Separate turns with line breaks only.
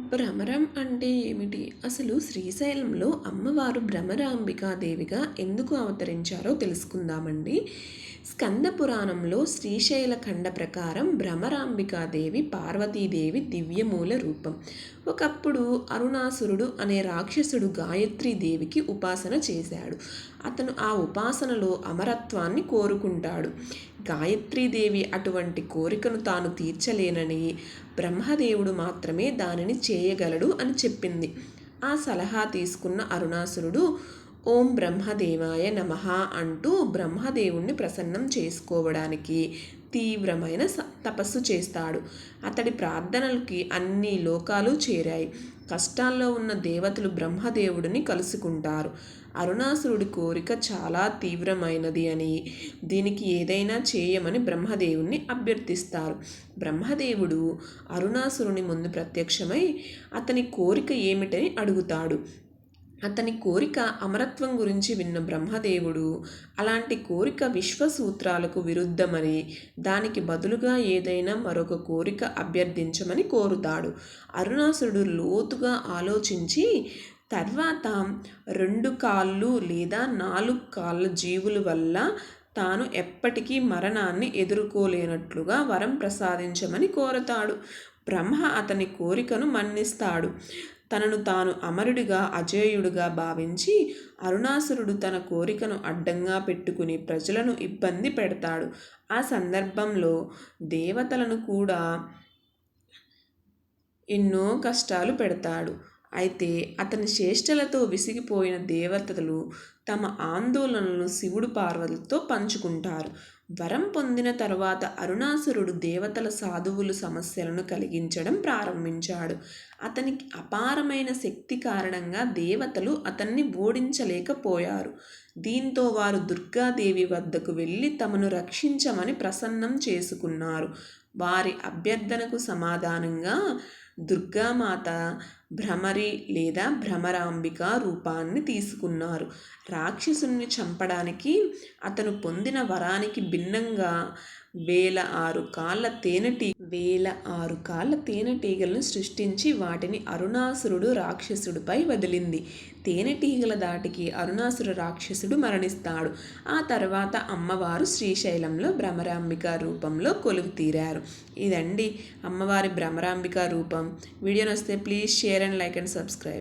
భ్రమరం అంటే ఏమిటి? అసలు శ్రీశైలంలో అమ్మవారు భ్రమరాంబికాదేవిగా ఎందుకు అవతరించారో తెలుసుకుందామండి. స్కంద పురాణంలో శ్రీశైల ఖండ ప్రకారం భ్రమరాంబికాదేవి పార్వతీదేవి దివ్యమూల రూపం. ఒకప్పుడు అరుణాసురుడు అనే రాక్షసుడు గాయత్రీదేవికి ఉపాసన చేశాడు. అతను ఆ ఉపాసనలో అమరత్వాన్ని కోరుకుంటాడు. గాయత్రీదేవి అటువంటి కోరికను తాను తీర్చలేనని బ్రహ్మదేవుడు మాత్రమే దానిని చేయగలడు అని చెప్పింది. ఆ సలహా తీసుకున్న అరుణాసురుడు ఓం బ్రహ్మదేవాయ నమ అంటూ బ్రహ్మదేవుణ్ణి ప్రసన్నం చేసుకోవడానికి తీవ్రమైన తపస్సు చేస్తాడు. అతడి ప్రార్థనలకి అన్ని లోకాలు చేరాయి. కష్టాల్లో ఉన్న దేవతలు బ్రహ్మదేవుడిని కలుసుకుంటారు. అరుణాసురుడి కోరిక చాలా తీవ్రమైనది అని. దీనికి ఏదైనా చేయమని బ్రహ్మదేవుణ్ణి అభ్యర్థిస్తారు. బ్రహ్మదేవుడు అరుణాసురుని ముందు ప్రత్యక్షమై అతని కోరిక ఏమిటని అడుగుతాడు. అతని కోరిక అమరత్వం గురించి విన్న బ్రహ్మదేవుడు అలాంటి కోరిక విశ్వసూత్రాలకు విరుద్ధమని దానికి బదులుగా ఏదైనా మరొక కోరిక అభ్యర్థించమని కోరుతాడు అరుణాసురుడు లోతుగా ఆలోచించి తర్వాత రెండు కాళ్ళు లేదా నాలుగు కాళ్ళ జీవుల వల్ల తాను ఎప్పటికీ మరణాన్ని ఎదుర్కోలేనట్లుగా వరం ప్రసాదించమని కోరతాడు. బ్రహ్మ అతని కోరికను మన్నిస్తాడు. తనను తాను అమరుడిగా అజేయుడుగా భావించి అరుణాసురుడు తన కోరికను అడ్డంగా పెట్టుకుని ప్రజలను ఇబ్బంది పెడతాడు. ఆ సందర్భంలో దేవతలను కూడా ఎన్నో కష్టాలు పెడతాడు. అయితే అతని చేష్టలతో విసిగిపోయిన దేవతలు తమ ఆందోళనలను శివుడు పార్వతులతో పంచుకుంటారు. వరం పొందిన తర్వాత అరుణాసురుడు దేవతల సాధువులు సమస్యలను కలిగించడం ప్రారంభించాడు. అతనికి అపారమైన శక్తి కారణంగా దేవతలు అతన్ని ఓడించలేకపోయారు. దీంతో వారు దుర్గాదేవి వద్దకు వెళ్ళి తమను రక్షించమని ప్రసన్నం చేసుకున్నారు. వారి అభ్యర్థనకు సమాధానంగా దుర్గామాత భ్రమరి లేదా భ్రమరాంబిక రూపాన్ని తీసుకున్నారు. రాక్షసుని చంపడానికి అతను పొందిన వరానికి భిన్నంగా వేల ఆరు కాళ్ళ తేనెటీ వేల ఆరు కాళ్ళ తేనెటీగలను సృష్టించి వాటిని అరుణాసురుడు రాక్షసుడిపై వదిలింది. తేనెటీగల దాటికి అరుణాసుర రాక్షసుడు మరణిస్తాడు. ఆ తర్వాత అమ్మవారు శ్రీశైలంలో భ్రమరాంబిక రూపంలో కొలువు తీరారు. ఇదండి అమ్మవారి భ్రమరాంబిక రూపం. Video నొస్తే please share and like and subscribe.